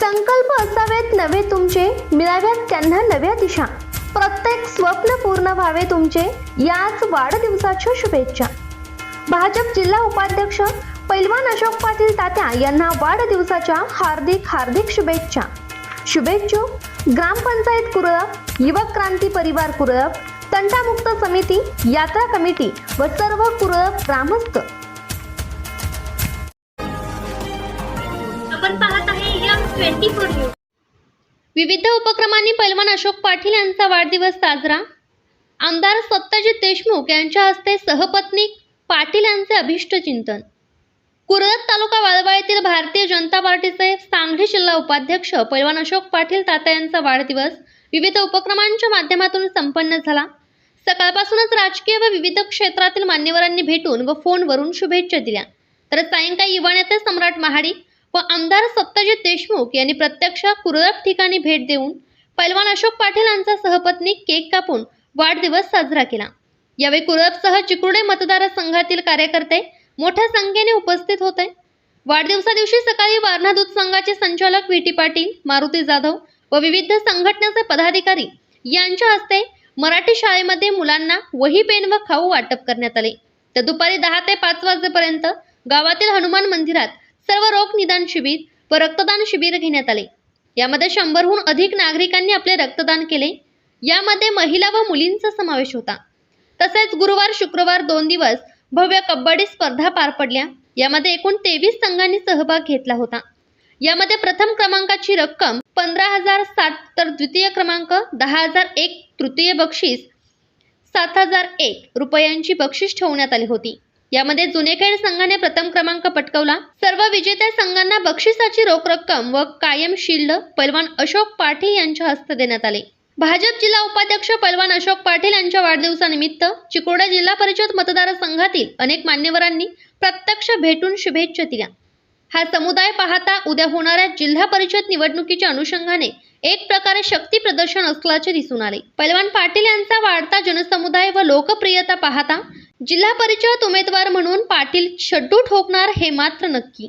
संकल्प असावेत नवे तुमचे मिळाव्यात त्यांना नव्या दिशा. प्रत्येक स्वप्न पूर्ण व्हावे तुमचे याच वाढदिवसाच्या शुभेच्छा. भाजप जिल्हा उपाध्यक्ष पैलवान अशोक पाटील तात्या यांना वाढदिवसाच्या हार्दिक हार्दिक शुभेच्छा. शुभेच्छू ग्रामपंचायत कुरळप युवक क्रांती परिवार कुरळप तंटामुक्त समिती यात्रा कमिटी व सर्व कुरळप ग्रामस्थ. Twenty four news. विविध उपक्रमांनी पैलवान अशोक पाटील यांचा वाढदिवस साजरा. आमदार सत्यजित देशमुख यांच्या हस्ते सहपत्नी पाटील यांचे अभिष्ट चिंतन. कुरळद तालुका वाळवा येथील भारतीय जनता पार्टीचे सांगली जिल्हा उपाध्यक्ष पैलवान अशोक पाटील तात्या यांचा वाढदिवस विविध उपक्रमांच्या माध्यमातून संपन्न झाला. सकाळपासूनच राजकीय व विविध क्षेत्रातील मान्यवरांनी भेटून व फोनवरून शुभेच्छा दिल्या. तर सायंकाळी युवा नेते सम्राट महाडिक व आमदार सत्यजित देशमुख यांनी प्रत्यक्ष कुरळप ठिकाणी भेट देऊन पैलवान अशोक पाटील यांचा सहपत्नी केक कापून वाढदिवस साजरा केला. यावेळी कुरळपसह चिकुर्डे मतदारसंघातील कार्यकर्ते मोठ्या संख्येने उपस्थित होते. वाढदिवसा दिवशी सकाळी वारणा दूध संघाचे संचालक व्ही टी पाटील मारुती जाधव व विविध संघटनेचे पदाधिकारी यांच्या हस्ते मराठी शाळेमध्ये मुलांना वही पेन व खाऊ वाटप करण्यात आले. तर दुपारी दहा ते पाच वाजेपर्यंत गावातील हनुमान मंदिरात सर्व रोग निदान शिबिर व रक्तदान शिबिर घेण्यात आले. यामध्ये शंभरहून अधिक नागरिकांनी आपले रक्तदान केले. यामध्ये महिला व मुलींचा समावेश होता. तसेच गुरुवार शुक्रवार दोन दिवस भव्य कबड्डी स्पर्धा पार पडल्या. यामध्ये एकूण तेवीस संघांनी सहभाग घेतला होता. यामध्ये प्रथम क्रमांकाची रक्कम पंधरा हजार सात तर द्वितीय क्रमांक दहा हजार एक तृतीय बक्षीस सात हजार एक रुपयांची बक्षीस ठेवण्यात आली होती. यामध्ये जुनेखेड संघाने प्रथम क्रमांक पटकवला. सर्व विजेत्या संघांना बक्षिसाची रोख रक्कम व कायम शिल्ड पैलवान अशोक पाटील यांच्या हस्ते देण्यात आले. भाजप जिल्हा उपाध्यक्ष पैलवान अशोक पाटील यांच्या वाढदिवसानिमित्त चिकोडा जिल्हा परिषद मतदारसंघातील अनेक मान्यवरांनी प्रत्यक्ष भेटून शुभेच्छा दिल्या. हा समुदाय पाहता उद्या होणाऱ्या जिल्हा परिषद निवडणुकीच्या अनुषंगाने एक प्रकारे शक्ती प्रदर्शन असल्याचे दिसून आले. पैलवान पाटील यांचा वाढता जनसमुदाय व लोकप्रियता पाहता जिल्हा परिषद उमेदवार म्हणून पाटील शड्डू ठोकणार हे मात्र नक्की.